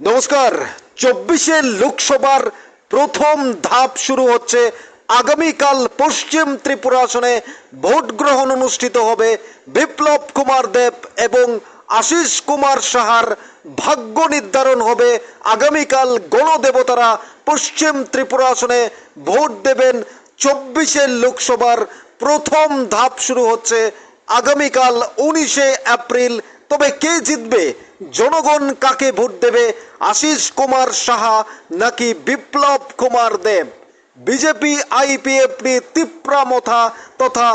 নমস্কার। চব্বিশে লোকসভার প্রথম ধাপ শুরু হচ্ছে। আগামীকাল পশ্চিম ত্রিপুরা আসনে ভোট গ্রহণ অনুষ্ঠিত হবে বিপ্লব কুমার দেব এবং আশিস কুমার সাহার ভাগ্য নির্ধারণ হবে। আগামীকাল গণদেবতারা পশ্চিম ত্রিপুরা আসনে ভোট দেবেন। চব্বিশে লোকসভার প্রথম ধাপ শুরু হচ্ছে। আগামীকাল উনিশে এপ্রিল। তবে কে জিতবে? জনগণ কাকে ভোট দেবে? আশিস কুমার সাহা নাকি Biplab Kumar Deb? BJP, IPF IPFT Tipra Motha তথা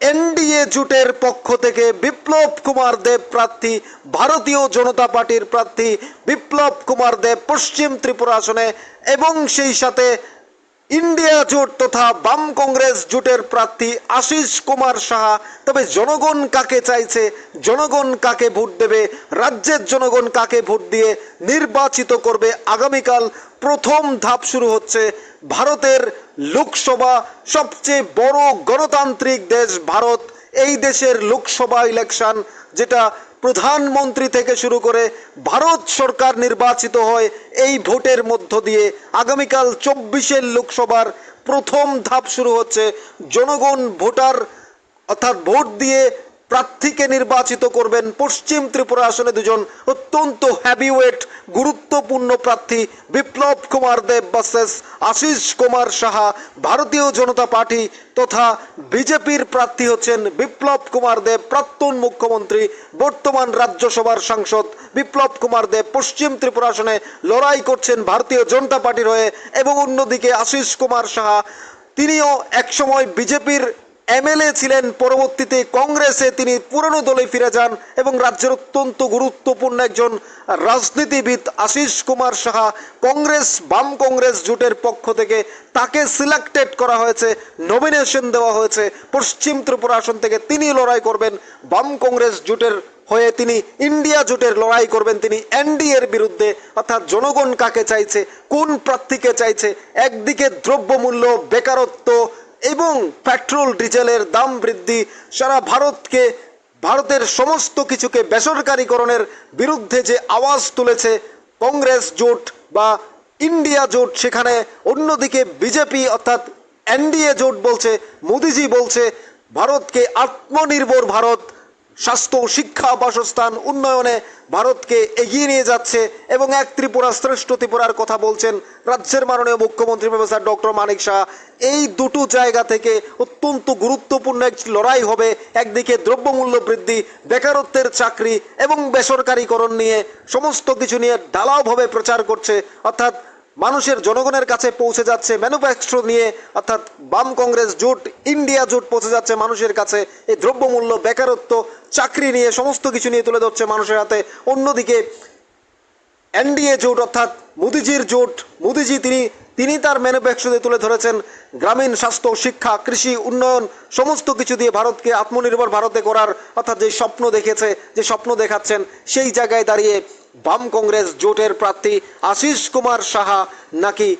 এনডিএ জোটের পক্ষ থেকে বিপ্লব কুমার দেব প্রার্থী, ভারতীয় জনতা পার্টির প্রার্থী বিপ্লব কুমার দেব পশ্চিম ত্রিপুরা আসনে এবং সেই সাথে ইন্ডিয়া জোট তথা বাম কংগ্রেস জোটের প্রার্থী আশিস কুমার সাহা। তবে জনগণ কাকে চাইছে? জনগণ কাকে ভোট দেবে? রাজ্যের জনগণ কাকে ভোট দিয়ে নির্বাচিত করবে? আগামীকাল প্রথম ধাপ শুরু হচ্ছে ভারতের লোকসভা। সবচেয়ে বড় গণতান্ত্রিক দেশ ভারত। এই দেশের লোকসভা ইলেকশন যেটা প্রধানমন্ত্রী থেকে শুরু করে ভারত সরকার নির্বাচিত হয় এই ভোটের মধ্য দিয়ে। আগামীকাল চব্বিশের লোকসভার প্রথম ধাপ শুরু হচ্ছে। জনগণ, ভোটার অর্থাৎ ভোট দিয়ে প্রার্থীকে নির্বাচিত করবেন পশ্চিম ত্রিপুরা আসনে দুজন অত্যন্ত হ্যাভিওয়েট গুরুত্বপূর্ণ প্রার্থী বিপ্লব কুমার দেব বাসেস আশিস কুমার সাহা, ভারতীয় জনতা পার্টি তথা বিজেপির প্রার্থী হচ্ছেন বিপ্লব কুমার দেব, প্রাক্তন মুখ্যমন্ত্রী, বর্তমান রাজ্যসভার সাংসদ বিপ্লব কুমার দেব। পশ্চিম ত্রিপুরা আসনে লড়াই করছেন ভারতীয় জনতা পার্টির হয়ে এবং অন্যদিকে আশিস কুমার সাহা, তিনিও একসময় বিজেপির এমএলএ ছিলেন, পরবর্তীতে কংগ্রেসে তিনি পুরনো দলে ফিরে যান এবং রাজ্যের অত্যন্ত গুরুত্বপূর্ণ একজন রাজনীতিবিদ আশিস কুমার সাহা কংগ্রেস, বাম কংগ্রেস জোটের পক্ষ থেকে তাকে সিলেক্টেড করা হয়েছে, নমিনেশন দেওয়া হয়েছে। পশ্চিম ত্রিপুরা আসন থেকে তিনি লড়াই করবেন, বাম কংগ্রেস জোটের হয়ে তিনি ইন্ডিয়া জোটের লড়াই করবেন। তিনি এনডিএর বিরুদ্ধে, অর্থাৎ জনগণ কাকে চাইছে, কোন প্রার্থীকে চাইছে, একদিকে দ্রব্যমূল্য, বেকারত্ব এবং পেট্রোল, ডিজেলের দাম বৃদ্ধি সারা ভারতকে, ভারতের সমস্ত কিছুকে বেসরকারীকরণের বিরুদ্ধে যে আওয়াজ তুলেছে কংগ্রেস জোট বা ইন্ডিয়া জোট, সেখানে অন্যদিকে বিজেপি অর্থাৎ এনডিএ জোট বলছে, মোদিজি বলছে, ভারতকে আত্মনির্ভর ভারত স্বাস্থ্য শিক্ষা বাসস্থান উন্নয়নে ভারতকে এগিয়ে নিয়ে যাচ্ছে এবং এক ত্রিপুরা শ্রেষ্ঠ ত্রিপুরার কথা বলছেন রাজ্যের মাননীয় মুখ্যমন্ত্রী প্রফেসর ডক্টর মানিক শাহ। এই দুটো জায়গা থেকে অত্যন্ত গুরুত্বপূর্ণ এক লড়াই হবে। একদিকে দ্রব্যমূল্য বৃদ্ধি, বেকারত্বের চাকরি এবং বেসরকারীকরণ নিয়ে সমস্ত কিছু নিয়ে ঢালাওভাবে প্রচার করছে। অর্থাৎ মানুষের জনগণের কাছে পৌঁছে যাচ্ছে ম্যানুফ্যাকচার নিয়ে, অর্থাৎ বাম কংগ্রেস জোট ইন্ডিয়া জোট পৌঁছে যাচ্ছে মানুষের কাছে। এই দ্রব্যমূল্য, বেকারত্ব, চাকরি নিয়ে, সমস্ত কিছু নিয়ে তুলে ধরছে মানুষের হাতে। অন্যদিকে এনডিএ জোট, অর্থাৎ মোদিজির জোট, মোদিজি তিনি তিনি তার ম্যানুফ্যাকচারে তুলে ধরেছেন গ্রামীণ স্বাস্থ্য, শিক্ষা, কৃষি, উন্নয়ন, সমস্ত কিছু দিয়ে ভারতকে আত্মনির্ভর ভারতে করার, অর্থাৎ যে স্বপ্ন দেখেছে, যে স্বপ্ন দেখাচ্ছেন, সেই জায়গায় দাঁড়িয়ে বাম কংগ্রেস জোটের প্রার্থী আশিস কুমার সাহা নাকি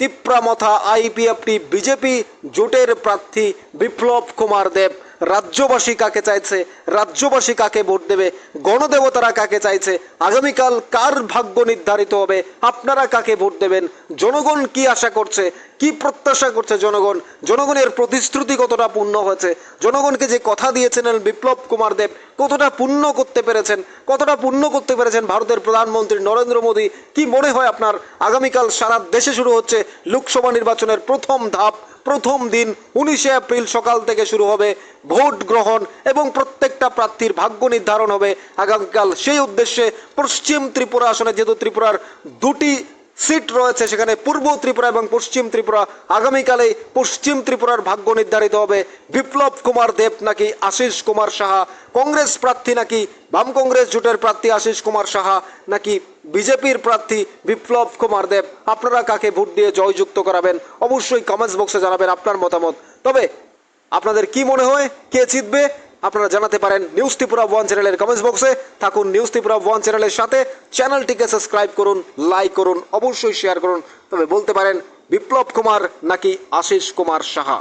তিপ্রামথা আইপিএফটি বিজেপি জোটের প্রার্থী বিপ্লব কুমার দেব? রাজ্যবাসী কাকে চাইছে? রাজ্যবাসী কাকে ভোট দেবে? গণদেবতারা কাকে চাইছে? আগামীকাল কার ভাগ্য নির্ধারিত হবে? আপনারা কাকে ভোট দেবেন? জনগণ কি আশা করছে? কি প্রত্যাশা করছে জনগণ? জনগণের প্রতিশ্রুতি কতটা পূর্ণ হয়েছে? জনগণকে যে কথা দিয়েছিলেন বিপ্লব কুমার দেব, কতটা পূর্ণ করতে পেরেছেন? কতটা পূর্ণ করতে পেরেছেন ভারতের প্রধানমন্ত্রী নরেন্দ্র মোদী? কি মনে হয় আপনার? আগামীকাল সারা দেশে শুরু হচ্ছে লোকসভা নির্বাচনের প্রথম ধাপ। প্রথম দিন উনিশে এপ্রিল সকাল থেকে শুরু হবে ভোট গ্রহণ এবং প্রত্যেকটা প্রার্থীর ভাগ্য নির্ধারণ হবে। আগামীকাল সেই উদ্দেশ্যে পশ্চিম ত্রিপুরা আসনে, যেহেতু ত্রিপুরার দুটি সিট রয়েছে সেখানে পূর্ব ত্রিপুরা এবং পশ্চিম ত্রিপুরা। আগামীকালে পশ্চিম ত্রিপুরার ভাগ্য নির্ধারিত হবে। বিপ্লব কুমার দেব নাকি আশিস কুমার সাহা? কংগ্রেস প্রার্থী নাকি বাম কংগ্রেস জোটের প্রার্থী আশিস কুমার সাহা নাকি বিজেপির প্রার্থী বিপ্লব কুমার দেব? আপনারা কাকে ভোট দিয়ে জয়যুক্ত করাবেন? অবশ্যই কমেন্টস বক্সে জানাবেন আপনার মতামত। তবে আপনাদের কি মনে হয়? কে জিতবে? আপনারা জানাতে পারেন নিউজ ত্রিপুরা ওয়ান চ্যানেলের কমেন্টস বক্সে থাকুন নিউজ ত্রিপুরা ওয়ান চ্যানেলের সাথে। চ্যানেলটিকে সাবস্ক্রাইব করুন লাইক করুন, অবশ্যই শেয়ার করুন। তবে বলতে পারেন বিপ্লব কুমার নাকি আশিস কুমার সাহা?